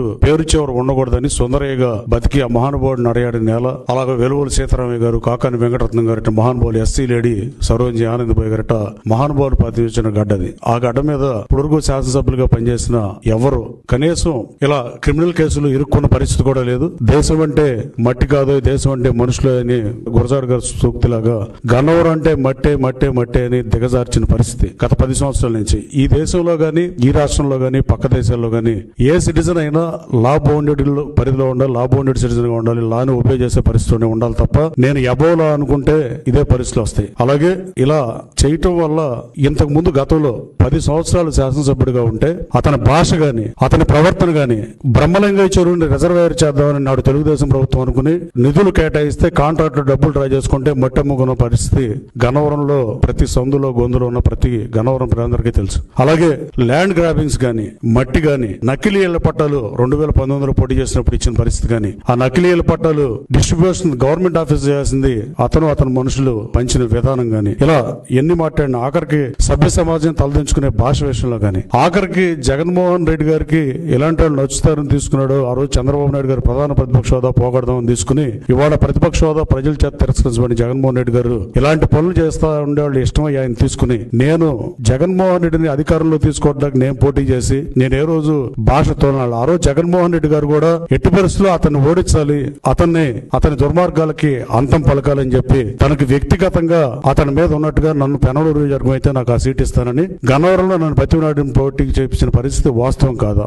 పేరు పేరు చివర ఉండకూడదని సుందరయ్యగా బతికి ఆ మహానుభావుడు నడయాడి నేల అలాగే వెలువల సీతారామయ్య గారు కాకాని వెంకటరత్నం గారి మహానుభావులు ఎస్సీ లేడీ సరోజి ఆనందబాయి గారట మహానుభావులు ప్రతినిధించిన గడ్డది ఆ గడ్డ మీద పుడుగు శాసనసభ్యులుగా పనిచేసిన ఎవరు? కనీసం ఇలా క్రిమినల్ కేసులు ఇరుక్కున్న పరిస్థితి కూడా లేదు. దేశం అంటే మట్టి కాదు దేశం అంటే మనుషులే అని గురజాడు గారు సూక్తిలాగా గన్నవరం అంటే మట్టే మట్టే మట్టే అని దిగజార్చిన పరిస్థితి గత పది సంవత్సరాల నుంచి. ఈ దేశంలో గాని ఈ రాష్ట్రంలో గాని పక్క దేశాల్లో గాని ఏ సిటిజన్ అయినా లా బౌండెడ్ పరిధిలో ఉండాలి లా బౌండెడ్ సిటిజన్గా ఉండాలి లాని ఉపయోగ చేసే పరిస్థితిలోనే ఉండాలి తప్ప నేను ఎబోలా అనుకుంటే ఇదే పరిస్థితులు వస్తాయి. అలాగే ఇలా చేయటం వల్ల ఇంతకు ముందు గతంలో పది సంవత్సరాలు శాసనసభ్యుడిగా ఉంటే అతని భాష గాని అతని ప్రవర్తన గాని బ్రహ్మలింగ చెరువుని రిజర్వేర్ చేద్దామని నాడు తెలుగుదేశం ప్రభుత్వం అనుకుని నిధులు కేటాయిస్తే కాంట్రాక్టర్ డబ్బులు డ్రా చేసుకుంటే మట్టమ్ముకున్న పరిస్థితి గన్నవరంలో ప్రతి సందులో గొంతులో ఉన్న ప్రతి గన్నవరం ప్రజలందరికీ తెలుసు. అలాగే ల్యాండ్ గ్రాబింగ్స్ గాని మట్టి గాని నకిలీ ఇళ్ళ పట్టాలు రెండు వేల పంతొమ్మిదిలో పోటీ చేసినప్పుడు ఇచ్చిన పరిస్థితి కానీ ఆ నకిలీల పట్టాలు డిస్ట్రిబ్యూషన్ గవర్నమెంట్ ఆఫీస్ చేయాల్సింది అతను అతని మనుషులు పంచిన విధానం కానీ ఇలా ఎన్ని మాట్లాడిన ఆఖరికి సభ్య సమాజం తలదించుకునే భాష విషయంలో కానీ ఆఖరికి జగన్మోహన్ రెడ్డి గారికి ఎలాంటి వాళ్ళు నచ్చుతారని తీసుకున్నాడు ఆ రోజు చంద్రబాబు నాయుడు గారు ప్రధాన ప్రతిపక్ష హోదా పోగొడదామని తీసుకుని ఇవాళ ప్రతిపక్ష హోదా ప్రజల చేత తిరస్కరించబడి జగన్మోహన్ రెడ్డి గారు ఇలాంటి పనులు చేస్తా ఉండేవాళ్ళు ఇష్టమై ఆయన తీసుకుని నేను జగన్మోహన్ రెడ్డిని అధికారంలో తీసుకోవడానికి నేను పోటీ చేసి నేను ఏ రోజు భాష తోనాలి ఆ రోజు జగన్మోహన్ రెడ్డి గారు కూడా ఎట్టి పరిస్థితుల్లో అతన్ని ఓడించాలి అతన్ని అతని దుర్మార్గాలకి అంతం పలకాలని చెప్పి తనకు వ్యక్తిగతంగా అతని మీద ఉన్నట్టుగా నన్ను పెనలూరు నియోజకవర్గం అయితే నాకు ఆ సీట్ ఇస్తానని గన్నవరంలో నన్ను బతిమలాడిన పోటీకి చేపించిన పరిస్థితి వాస్తవం కాదా?